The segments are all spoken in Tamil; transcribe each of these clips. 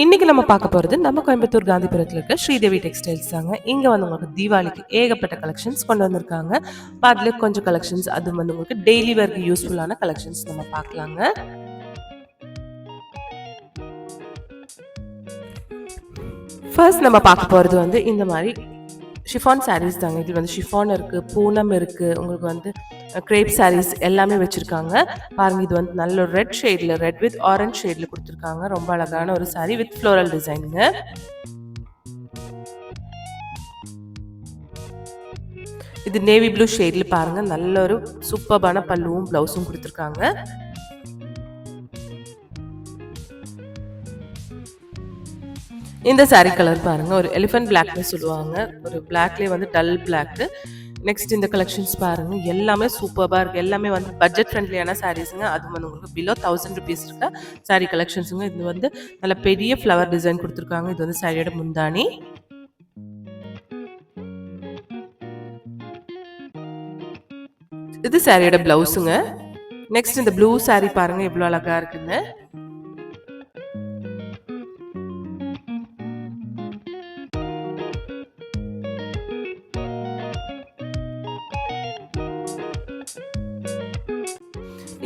இன்னைக்கு நம்ம பார்க்க போகிறது நம்ம கோயம்புத்தூர் காந்திபுரத்தில் இருக்க ஸ்ரீதேவி டெக்ஸ்டைல்ஸ் தாங்க. இங்கே வந்து உங்களுக்கு தீபாவளிக்கு ஏகப்பட்ட கலெக்ஷன்ஸ் கொண்டு வந்திருக்காங்க. அதில் கொஞ்சம் கலெக்ஷன்ஸ் அது வந்து உங்களுக்கு டெய்லி வேர்க்கு யூஸ்ஃபுல்லான கலெக்ஷன்ஸ் நம்ம பார்க்கலாங்க. ஃபர்ஸ்ட் நம்ம பார்க்க போகிறது வந்து இந்த மாதிரி ஷிஃபான் சாரீஸ் தாங்க. இது வந்து ஷிஃபான் இருக்குது பூனம் இருக்குது உங்களுக்கு வந்து கிரேப் சாரீஸ் எல்லாமே வச்சுருக்காங்க. பாருங்க இது வந்து நல்ல ஒரு ரெட் ஷேடில் ரெட் வித் ஆரஞ்ச் ஷேடில் கொடுத்துருக்காங்க. ரொம்ப அழகான ஒரு சாரீ வித் ஃப்ளோரல் டிசைனுங்க இது நேவி ப்ளூ ஷேடில் பாருங்க நல்ல ஒரு சூப்பர்பான பல்லுவும் ப்ளவுஸும் கொடுத்துருக்காங்க. இந்த சாரீ கலர் பாருங்க ஒரு எலிஃபென்ட் பிளாக்னு சொல்லுவாங்க. ஒரு பிளாக்லேயே வந்து டல் பிளாக்கு நெக்ஸ்ட் இந்த கலெக்ஷன்ஸ் பாருங்கள் எல்லாமே சூப்பராக இருக்குது எல்லாமே வந்து பட்ஜெட் ஃப்ரெண்ட்லியான சாரீஸுங்க அது வந்து உங்களுக்கு பிலோ தௌசண்ட் ருபீஸ் இருக்க சாரீ கலெக்ஷன்ஸுங்க இது வந்து நல்ல பெரிய ஃப்ளவர் டிசைன் கொடுத்துருக்காங்க. இது வந்து சாரியோட முந்தானி இது சாரியோட ப்ளவுஸுங்க நெக்ஸ்ட் இந்த ப்ளூ சாரீ பாருங்க. எவ்வளோ அழகாக இருக்குன்னு.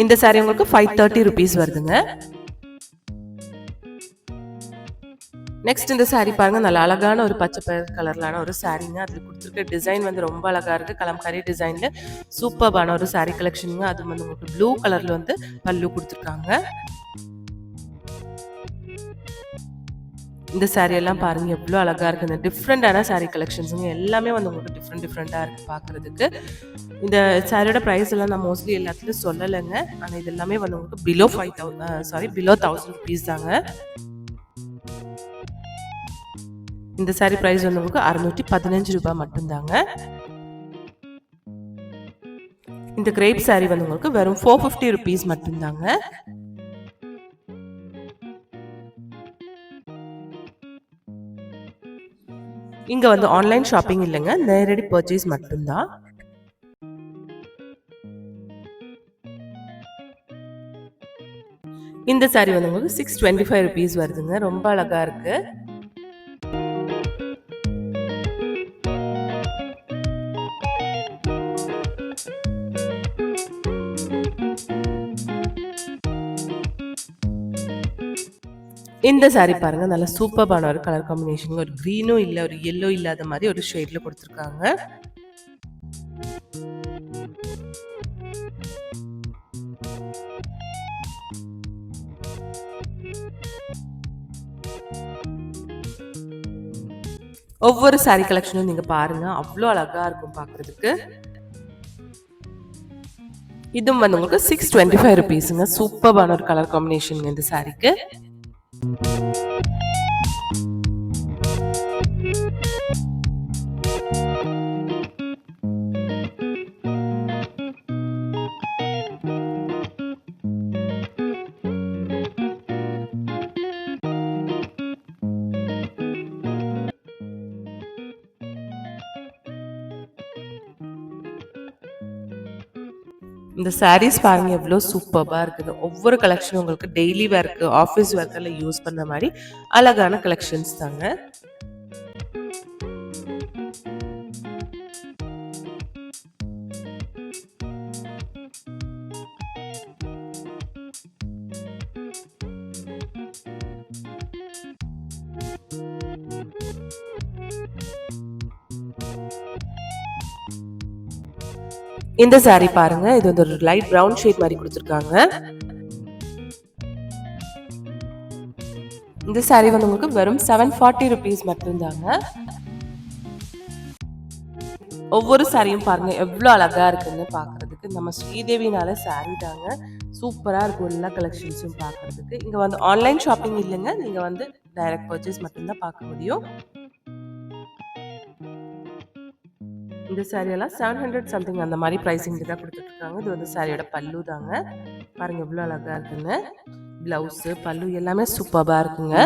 இந்த சாரீ உங்களுக்கு ஃபைவ் தேர்ட்டி ருபீஸ் வருதுங்க. நெக்ஸ்ட் இந்த சாரீ பாருங்க நல்ல அழகான ஒரு பச்சை பயிர் கலர்லான ஒரு சாரீங்க அதில் கொடுத்துருக்க டிசைன் வந்து ரொம்ப அழகா இருக்கு. கலம்காரி டிசைன்ல சூப்பர்பான ஒரு சாரீ கலெக்ஷனுங்க அது வந்து உங்களுக்கு ப்ளூ கலர்ல வந்து பல்லு கொடுத்துருக்காங்க. இந்த சாரி எல்லாம் பாருங்க எவ்வளோ அழகாக இருக்குது இந்த டிஃப்ரெண்ட்டான சாரீ கலெக்ஷன்ஸுங்க எல்லாமே வந்து உங்களுக்கு டிஃப்ரெண்ட் டிஃப்ரெண்ட்டாக இருக்குது பார்க்குறதுக்கு இந்த சாரியோட ப்ரைஸ் எல்லாம் நான் மோஸ்ட்லி எல்லாத்துலையும் சொல்லலைங்க. ஆனால் இது எல்லாமே வந்து உங்களுக்கு below five thousand sari below thousand rupees தாங்க. இந்த சாரீ ப்ரைஸ் வந்து உங்களுக்கு அறுநூற்றி பதினஞ்சு ரூபாய் மட்டும்தாங்க. இந்த கிரேப் சாரி வந்து உங்களுக்கு வெறும் ஃபோர் ஃபிஃப்டி ருபீஸ் மட்டும்தாங்க. இங்க வந்து ஆன்லைன் ஷாப்பிங் இல்லைங்க. நேரடி பர்ச்சேஸ் மட்டும்தான். இந்த சாரி வந்து உங்களுக்கு சிக்ஸ் டுவெண்ட்டி ஃபைவ் ருபீஸ் வருதுங்க. ரொம்ப அழகா இருக்கு. இந்த சாரீ பாருங்க. நல்ல சூப்பர்பான ஒரு கலர் காம்பினேஷன் ஒரு க்ரீனும் இல்லை ஒரு எல்லோ இல்லாத மாதிரி ஒரு ஷேட்ல கொடுத்துருக்காங்க. ஒவ்வொரு சாரி கலெக்ஷனும் நீங்க பாருங்க. அவ்வளோ அழகா இருக்கும் பாக்குறதுக்கு. இதுவும் வந்து உங்களுக்கு சிக்ஸ் டுவெண்ட்டி ஃபைவ் ருபீஸுங்க சூப்பர்பான ஒரு கலர் காம்பினேஷன் இந்த சாரிக்கு இந்த சாரீஸ் பாருங்க எவ்வளோ சூப்பராக இருக்குது. ஒவ்வொரு கலெக்ஷனும் உங்களுக்கு டெய்லி வேர்க்கு ஆஃபீஸ் வேர்க்கெல்லாம் யூஸ் பண்ண மாதிரி அழகான கலெக்ஷன்ஸ் தாங்க. இந்த சாரி பாருங்க. இது வந்து ஒரு லைட் ப்ரௌன் ஷேட் மாதிரி கொடுத்துருக்காங்க. இந்த சாரி வந்து உங்களுக்கு வெறும் செவன் ஃபார்ட்டி ருபீஸ் மட்டும்தாங்க. ஒவ்வொரு சாரியும் பாருங்க. எவ்வளோ அழகா இருக்குன்னு பார்க்கறதுக்கு நம்ம ஸ்ரீதேவினால சாரி தாங்க. சூப்பராக இருக்கும் எல்லா கலெக்ஷன்ஸும் பார்க்கறதுக்கு இங்கே வந்து ஆன்லைன் ஷாப்பிங் இல்லைங்க. நீங்கள் வந்து டைரக்ட் பர்ச்சேஸ் மட்டும்தான் பார்க்க முடியும். இந்த சாரியெல்லாம் செவன் ஹண்ட்ரட் சம்திங் அந்த மாதிரி ப்ரைஸிங் தான் கொடுத்துட்ருக்காங்க. இது வந்து சாரியோட பல்லு தாங்க. பாருங்க எவ்வளோ அழகா இருக்குன்னு ப்ளவுஸு பல்லு எல்லாமே சூப்பராக இருக்குங்க.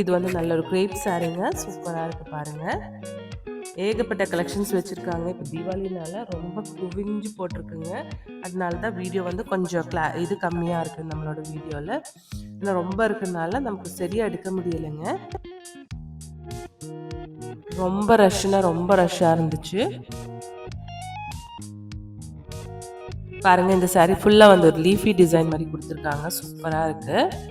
இது வந்து நல்ல ஒரு கிரேப் சாரீங்க சூப்பராக இருக்கு பாருங்க. ஏகப்பட்ட கலெக்ஷன்ஸ் வச்சுருக்காங்க. இப்போ தீபாவளினால ரொம்ப குவிஞ்சு போட்டிருக்குங்க. அதனால தான் வீடியோ வந்து கொஞ்சம் கிளா இது கம்மியாக இருக்குது நம்மளோட வீடியோவில் இன்னும் ரொம்ப இருக்கிறதுனால நமக்கு சரியாக எடுக்க முடியலைங்க. ரொம்ப ரஷ்னா ரொம்ப ரஷ்ஷாக இருந்துச்சு. பாருங்க இந்த saree ஃபுல்லாக வந்து ஒரு லீஃபி டிசைன் மாதிரி கொடுத்துருக்காங்க. சூப்பராக இருக்குது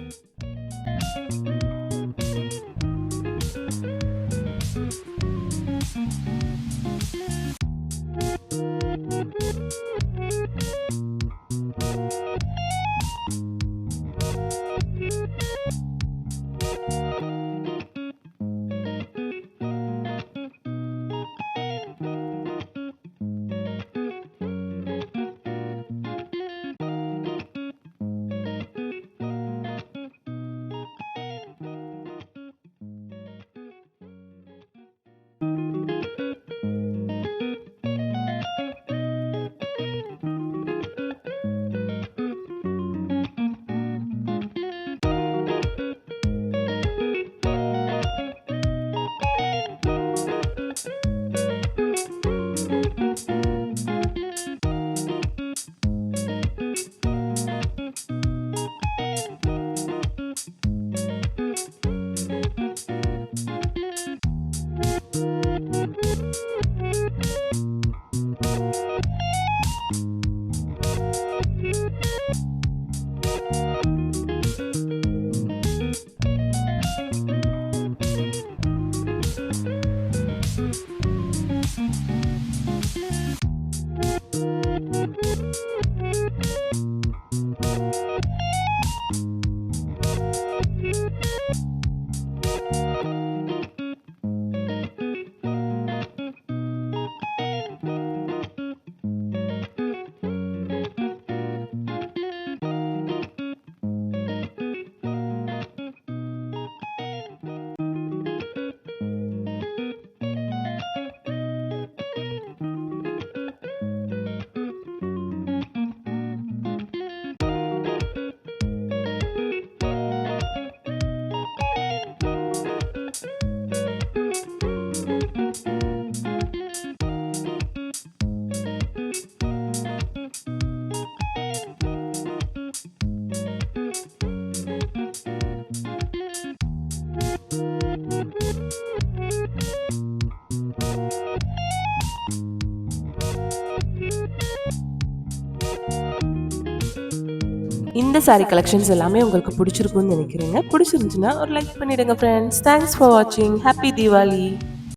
இந்த saree கலெக்ஷன்ஸ் எல்லாமே உங்களுக்கு பிடிச்சிருக்கும்னு நினைக்கிறேங்க. பிடிச்சிருந்துச்சுன்னா ஒரு லைக் பண்ணிடுங்க ஃப்ரெண்ட்ஸ் தேங்க்ஸ் ஃபார் வாட்சிங் ஹாப்பி தீபாவளி